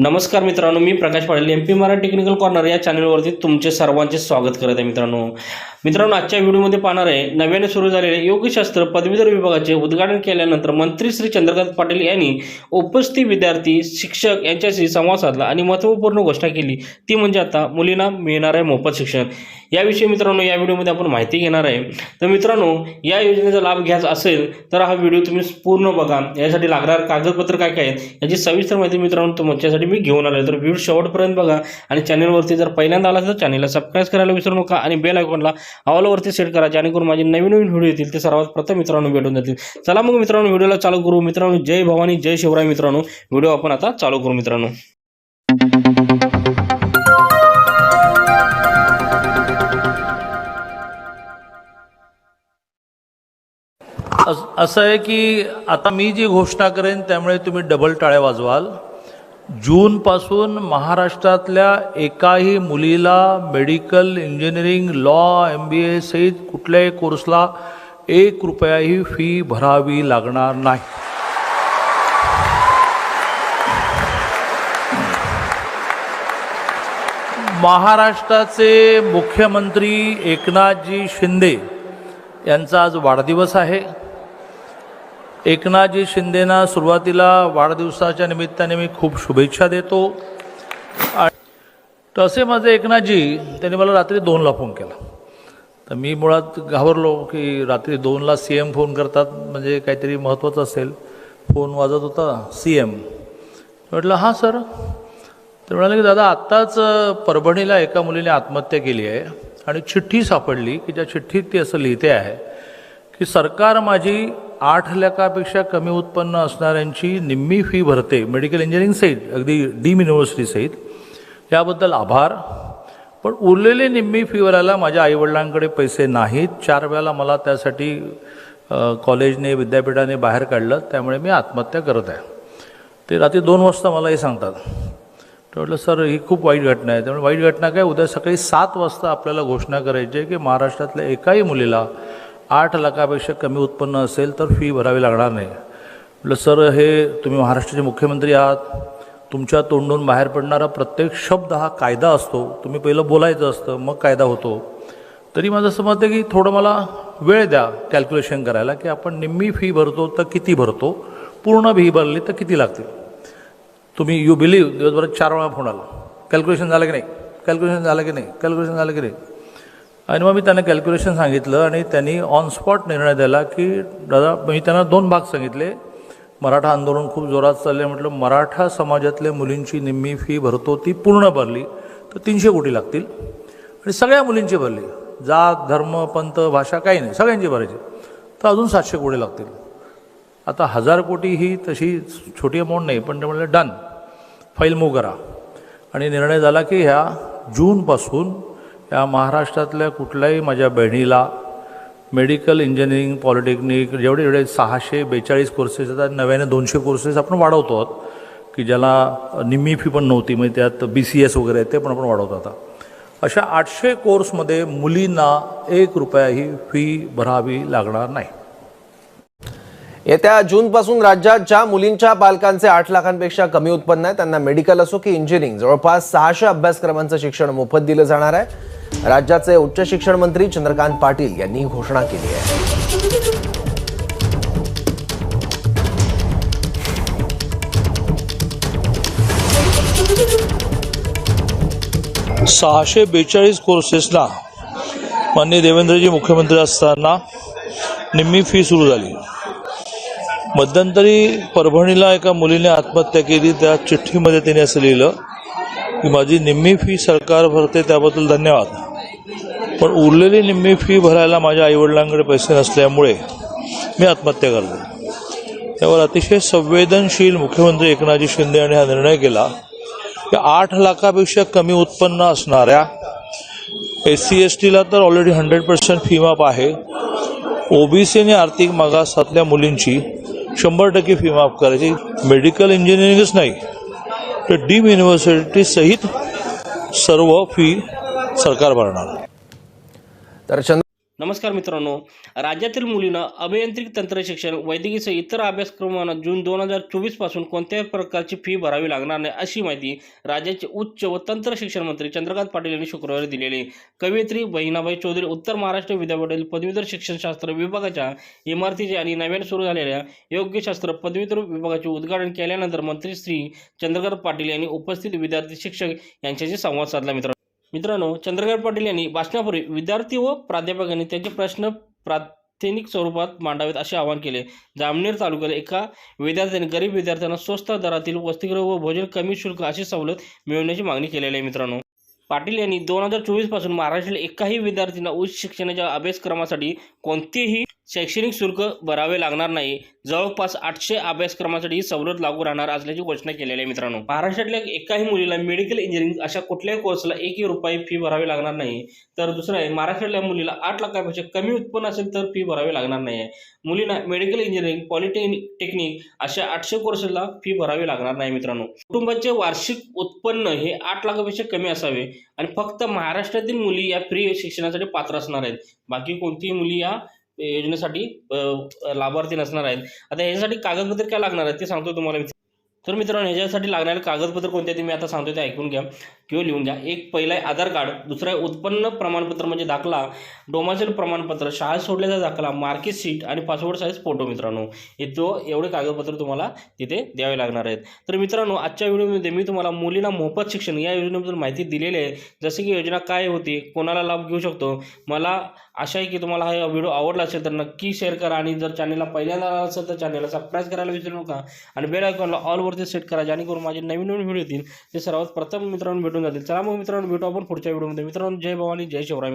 नमस्कार मित्रांनो मी Prakash Patil M P Marathi technical corner या चॅनलवरती तुमचे सर्वांचे स्वागत करत आहे मित्रांनो. मित्रांनो आजच्या व्हिडिओमध्ये पाहणार आहे नव्याने सुरू झालेले योगशास्त्र पदवीधर विभागाचे उद्घाटन केल्यानंतर मंत्री श्री चंद्रकांत पाटील यांनी उपस्थित विद्यार्थी शिक्षक यांच्याशी संवाद साधला आणि महत्त्वपूर्ण घोषणा केली. ती म्हणजे आता मुलींना मिळणार आहे मोफत शिक्षण. याविषयी मित्रांनो या व्हिडिओमध्ये आपण माहिती घेणार आहे. तर मित्रांनो या योजनेचा लाभ घ्यायचा असेल तर हा व्हिडिओ तुम्ही पूर्ण बघा. यासाठी लागणार कागदपत्र काय काय आहेत याची सविस्तर माहिती मित्रांनो तुमच्यासाठी मी घेऊन आलो तर व्हिडिओ शेवटपर्यंत बघा आणि चॅनलवरती जर पहिल्यांदा आला तर चॅनलला सबस्क्राईब करायला विसरू नका आणि बेल आयकॉनला ऑलवरती सेट करा जेणेकरून माझे नवीन नवीन व्हिडिओ येतील ते सर्वात प्रथम मित्रांनो भेटून जातील. चला मग मित्रांनो व्हिडिओला चालू करू. मित्रांनो जय भवानी जय शिवराय मित्रांनो. व्हिडिओ आपण आता चालू करू मित्रांनो. असं आहे की आता मी जी घोषणा करेन त्यामुळे तुम्ही डबल टाळ्या वाजवाल. जूनपासून महाराष्ट्रातल्या एकाही मुलीला medical engineering law M B A सहित कुठल्याही कोर्सला एक रुपयाही फी भरावी लागणार नाही. महाराष्ट्राचे मुख्यमंत्री एकनाथजी शिंदे यांचा आज वाढदिवस आहे. एकनाथजी शिंदेना सुरुवातीला वाढदिवसाच्या निमित्ताने मी खूप शुभेच्छा देतो. तसे माझे एकनाथजी त्यांनी मला रात्री दोनला फोन केला. तर मी मुळात घाबरलो की रात्री दोनला सी एम फोन करतात म्हणजे काहीतरी महत्त्वाचं असेल. फोन वाजत होता सी एम. म्हटलं हां सर. ते म्हणाले की दादा आत्ताच परभणीला एका मुलीने आत्महत्या केली आहे आणि चिठ्ठी सापडली की ज्या चिठ्ठीत ती असं लिहिते आहे की सरकार माझी आठ लाखापेक्षा कमी उत्पन्न असणाऱ्यांची निम्मी फी भरते. मेडिकल इंजिनिअरिंग सहित अगदी डीम युनिव्हर्सिटी सहित. याबद्दल आभार. पण उरलेली निम्मी फी भरायला माझ्या आईवडिलांकडे पैसे नाहीत. चार वेळेला मला त्यासाठी कॉलेजने विद्यापीठाने बाहेर काढलं. त्यामुळे मी आत्महत्या करत आहे. ते रात्री दोन वाजता मला हे सांगतात. तर म्हटलं सर ही खूप वाईट घटना आहे. त्यामुळे वाईट घटना काय? उद्या सकाळी सात वाजता आपल्याला घोषणा करायची आहे की महाराष्ट्रातल्या एकाही मुलीला आठ लाखापेक्षा कमी उत्पन्न असेल तर फी भरावी लागणार नाही. म्हटलं सर हे तुम्ही महाराष्ट्राचे मुख्यमंत्री आहात. तुमच्या तोंडून बाहेर पडणारा प्रत्येक शब्द हा कायदा असतो. तुम्ही पहिलं बोलायचं असतं मग कायदा होतो. तरी माझं असं मत आहे की थोडं मला वेळ द्या कॅल्क्युलेशन करायला की आपण निम्मी फी भरतो तर किती भरतो? पूर्ण फी भरली तर किती लागतील? तुम्ही यू बिलीव्ह दिवसभरात चार वेळा फोन आला. कॅल्क्युलेशन झालं की नाही? कॅल्क्युलेशन झालं की नाही? कॅल्क्युलेशन झालं की नाही? आणि मग मी त्यांना कॅल्क्युलेशन सांगितलं आणि त्यांनी ऑन स्पॉट निर्णय दिला की दादा मी त्यांना दोन भाग सांगितले. मराठा आंदोलन खूप जोरात चालले म्हटलं मराठा समाजातल्या मुलींची निम्मी फी भरतो ती पूर्ण भरली तर तीनशे कोटी लागतील. आणि सगळ्या मुलींची भरली. जात धर्म पंथ भाषा काही नाही सगळ्यांची भरायची. तर अजून सातशे कोटी लागतील. आता हजार कोटी ही तशी छोटी अमाऊंट नाही पण ते म्हणलं डन फाईल मूव करा. आणि निर्णय झाला की ह्या जूनपासून या महाराष्ट्रातल्या कुठल्याही माझ्या बहिणीला मेडिकल इंजिनिअरिंग पॉलिटेक्निक जेवढे जेवढे सहाशे बेचाळीस कोर्सेस आहेत नव्याने दोनशे कोर्सेस आपण वाढवतो आहोत की ज्याला निम्मी फी पण नव्हती म्हणजे त्यात बी सी एस वगैरे आहे ते पण आपण वाढवतो आता. अशा आठशे कोर्समध्ये मुलींना एक रुपयाही फी भरावी लागणार नाही. येत्या जूनपासून राज्यात ज्या मुलींच्या पालकांचे आठ लाखांपेक्षा कमी उत्पन्न आहे त्यांना मेडिकल असो की इंजिनिअरिंग जवळपास सहाशे अभ्यासक्रमांचं शिक्षण मोफत दिलं जाणार आहे. राज्याचे उच्च शिक्षण मंत्री चंद्रकांत पाटील यांनी घोषणा केली आहे. सहाशे बेचाळीस कोर्सेसला माननीय देवेंद्रजी मुख्यमंत्री असताना निम्मी फी सुरू झाली. मध्यंतरी परभणीला एका मुलीने आत्महत्या केली त्या चिठ्ठीमध्ये तिने असं लिहिलं की माझी निम्मी फी सरकार भरते त्याबद्दल धन्यवाद. पण उरलेली निम्मी फी भरायला माझ्या आईवडिलांकडे पैसे नसल्यामुळे मी आत्महत्या करतो. त्यावर अतिशय संवेदनशील मुख्यमंत्री एकनाथजी शिंदे यांनी हा निर्णय केला की आठ लाखापेक्षा कमी उत्पन्न असणाऱ्या एस सी एस टीला तर ऑलरेडी हंड्रेड पर्सेंट फी माफ आहे. ओबीसी आणि आर्थिक मागासातल्या मुलींची शंभर टक्के फी माफ करायची. मेडिकल इंजिनिअरिंगच नाही. तर डीम युनिव्हर्सिटी सहित सर्व फी सरकार भरणार. तर चंद्र नमस्कार मित्रांनो. राज्यातील मुलींना अभियांत्रिक तंत्र शिक्षण वैद्यकीय इतर अभ्यासक्रमांना जून दोन हजार चोवीसपासून कोणत्याही प्रकारची फी भरावी लागणार नाही अशी माहिती राज्याचे उच्च व तंत्र शिक्षण मंत्री चंद्रकांत पाटील यांनी शुक्रवारी दिलेली. कवयित्री बहिणाबाई चौधरी उत्तर महाराष्ट्र विद्यापीठातील पदवीधर शिक्षणशास्त्र विभागाच्या इमारतीचे आणि नव्याने सुरू झालेल्या योग्यशास्त्र पदवीधर विभागाचे उद्घाटन केल्यानंतर मंत्री श्री चंद्रकांत पाटील यांनी उपस्थित विद्यार्थी शिक्षक यांच्याशी संवाद साधला मित्रांनो. मित्रांनो चंद्रकांत पाटील यांनी भाषणापूर्वी विद्यार्थी व प्राध्यापकांनी त्यांचे प्रश्न प्रात्यनिक स्वरूपात मांडावेत असे आवाहन केले. जामनेर तालुक्यात एका विद्यार्थ्याने गरीब विद्यार्थ्यांना स्वस्त दरातील वसतिगृह व भोजन कमी शुल्क अशी सवलत मिळवण्याची मागणी केलेली आहे मित्रांनो. पाटील यांनी दोन हजार चोवीसपासून महाराष्ट्रातील एकाही विद्यार्थ्यांना उच्च शिक्षणाच्या अभ्यासक्रमासाठी कोणतीही शैक्षणिक शुल्क भरावे लागणार नाही. जवळपास आठशे अभ्यासक्रमासाठी ही सवलत लागू राहणार असल्याची घोषणा केलेली आहे मित्रांनो. महाराष्ट्रातल्या एकाही मुलीला मेडिकल इंजिनिअरिंग अशा कुठल्याही कोर्सला एकही रुपये फी भरावी लागणार नाही. तर दुसरं आहे महाराष्ट्रातल्या मुलीला आठ लाखापेक्षा कमी उत्पन्न असेल तर फी भरावी लागणार नाही. आहे मुलींना मेडिकल इंजिनिअरिंग पॉलिटेक्निक टेक्निक अशा आठशे कोर्सेसला फी भरावी लागणार नाही मित्रांनो. कुटुंबाचे वार्षिक उत्पन्न हे आठ लाखापेक्षा कमी असावे आणि फक्त महाराष्ट्रातील मुली या फ्री शिक्षणासाठी पात्र असणार आहेत. बाकी कोणतीही मुली या योजनेसाठी लाभार्थी नसणार आहेत. आता ह्याच्यासाठी कागदपत्र काय लागणार आहेत ते सांगतो तुम्हाला तर मित्रांनो ह्याच्यासाठी लागणारे कागदपत्र कोणते ते मी आता सांगतो ते ऐकून घ्या. किंवा लिहून घ्या. एक पहिलं आहे आधार कार्ड दुसरं आहे उत्पन्न प्रमाणपत्र म्हणजे दाखला डोमासेल प्रमाणपत्र शाळा सोडल्याचा दाखला मार्केट सीट आणि पासपोर्ट साईज फोटो मित्रांनो. हे तो एवढे कागदपत्र तुम्हाला तिथे द्यावे लागणार आहेत. तर मित्रांनो आजच्या व्हिडिओमध्ये मी तुम्हाला मुलींना मोफत शिक्षण या योजनेबद्दल माहिती दिलेली आहे. जसे की योजना काय होती कोणाला लाभ घेऊ शकतो? मला आशा आहे की तुम्हाला हा व्हिडिओ आवडला असेल तर नक्की शेअर करा आणि जर चॅनलला पहिल्यांदा आला असेल तर चॅनलला सबस्क्राईब करायला विसरू नका. आणि बेल आयकॉनला ऑलवरती सेट करा जेणेकरून माझे नवीन नवीन व्हिडिओ येतील. ते सर्वात प्रथम मित्रांनो भेटू भेटून जातील. चला मग मित्रांनो भेटू आपण पुढच्या व्हिडिओमध्ये. मित्रांनो जय भवानी जय शिवराय